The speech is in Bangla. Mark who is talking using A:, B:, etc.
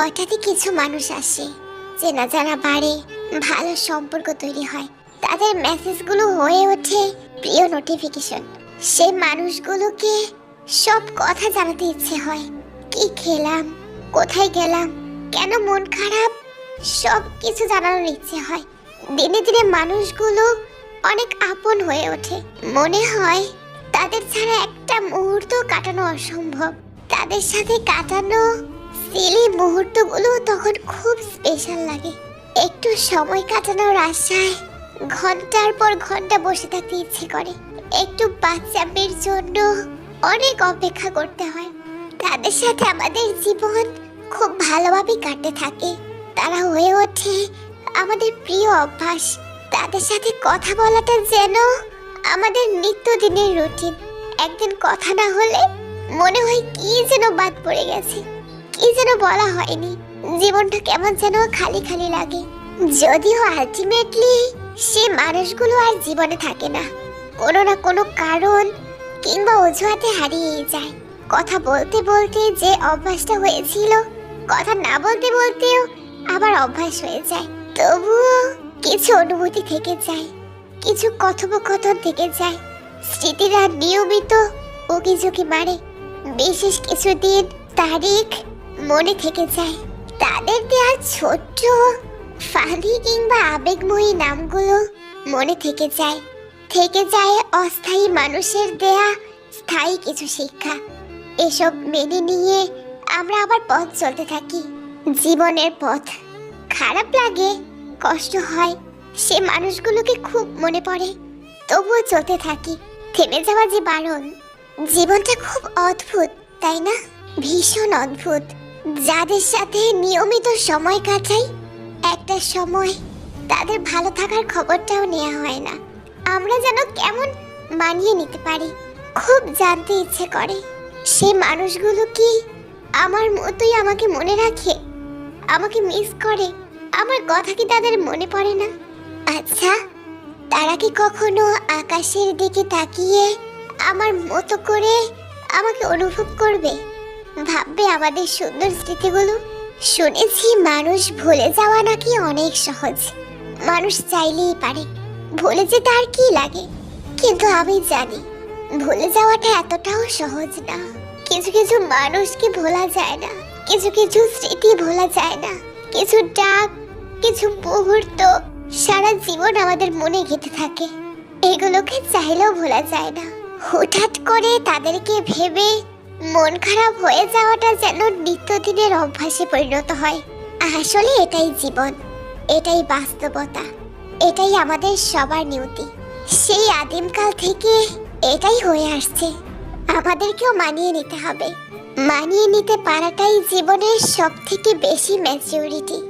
A: হঠাৎই কিছু মানুষ আসে। চেনা জানা বাড়ে ভালো সম্পর্ক তৈরি হয়। তাদের মেসেজগুলো হয়ে ওঠে প্রিয় নোটিফিকেশন সেই মানুষগুলোকে সব কথা জানাতে ইচ্ছে হয়। কি খেলাম? কোথায় গেলাম? কেন মন খারাপ? সব কিছু জানানোর ইচ্ছে হয়। দিনে দিনে মানুষগুলো অনেক আপন হয়ে ওঠে। মনে হয় তাদের ছাড়া একটা মুহূর্ত কাটানো অসম্ভব। তাদের সাথে কাটানো সিলি মুহূর্তগুলো তখন খুব স্পেশাল লাগে। একটু সময় কাটানোর আশায় ঘণ্টার পর ঘণ্টা বসে থাকতে ইচ্ছে করে। একটু বাচ্চাদের জন্য অনেক অপেক্ষা করতে হয়। তাদের সাথে আমাদের জীবন খুব ভালোভাবে কাটতে থাকে। তারা হয়ে ওঠে আমাদের প্রিয় অভ্যাস। তাদের সাথে কথা বলাটা যেন আমাদের নিত্যদিনের রুটিন। একদিন কথা না হলে মনে হয় কি যেন বাদ পড়ে গেছে। কি যেন বলা হয়নি। জীবনটা কেমন যেন খালি খালি লাগে। যদিও আলটিমেটলি সে মানুষগুলো আর জীবনে থাকে না। কোনো না কোনো কারণ কিংবা অজুহাতে হারিয়ে যায়। কথা বলতে বলতে যে অভ্যাসটা হয়েছিল, কথা না বলতে বলতেও আবার অভ্যাস হয়ে যায়। তবুও কিছু অনুভূতি থেকে যায়, কিছু কথোপকথন থেকে যায়। স্মৃতিরা নিয়মিত উকিঝুঁকি মারে। বিশেষ কিছু দিন তারিখ মনে থেকে যায়, তাদের দেওয়া ছোট্ট ফানি কিংবা আবেগময়ী নামগুলো মনে থেকে যায়। থেকে যায় অস্থায়ী মানুষের দেয়া স্থায়ী কিছু শিক্ষা। এসব মেনে নিয়ে আমরা আবার পথ চলতে থাকি। জীবনের পথ খারাপ লাগে, কষ্ট হয়, সে মানুষগুলোকে খুব মনে পড়ে। তবুও চলতে থাকি, থেমে যাওয়া যে বারণ, জীবনটা খুব অদ্ভুত, তাই না? ভীষণ অদ্ভুত। যাদের সাথে নিয়মিত সময় কাটাই, একটা সময় তাদের ভালো থাকার খবরটাও নেওয়া হয় না। আমরা যেন কেমন মানিয়ে নিতে পারি, খুব জানতে ইচ্ছে করে। সে মানুষগুলো কি আমার মতোই আমাকে মনে রাখে? আমাকে মিস করে? আমার কথা কি তাদের মনে পড়ে না? আচ্ছা তারা কি কখনো আকাশের দিকে তাকিয়ে আমার মতো করে আমাকে অনুভব করবে? ভাববে আমাদের সুন্দর স্মৃতিগুলো? শুনেছি মানুষ ভুলে যাওয়া নাকি অনেক সহজ। মানুষ চাইলেই পারে, ভুলে যেতে আর কি লাগে? কিন্তু আমি জানি, ভুলে যাওয়াটা এতটাও সহজ না। কিছু কিছু মানুষকে ভোলা যায় না, কিছু কিছু স্মৃতি ভোলা যায় না। কিছু ডাক, কিছু মুহূর্ত, সারা জীবন আমাদের মনে গেঁথে থাকে। এগুলোকে চাইলেও ভোলা যায় না। হঠাৎ করে তাদেরকে ভেবে মন খারাপ হয়ে যাওয়াটা যেন নিত্যদিনের অভ্যাসে পরিণত হয়। আসলে এটাই জীবন, এটাই বাস্তবতা, এটাই আমাদের সবার নিয়তি। সেই আদিমকাল থেকে এটাই হয়ে আসছে। আমাদেরকেও মানিয়ে নিতে হবে। মানিয়ে নিতে পারাটাই জীবনের সব থেকে বেশি ম্যাচিউরিটি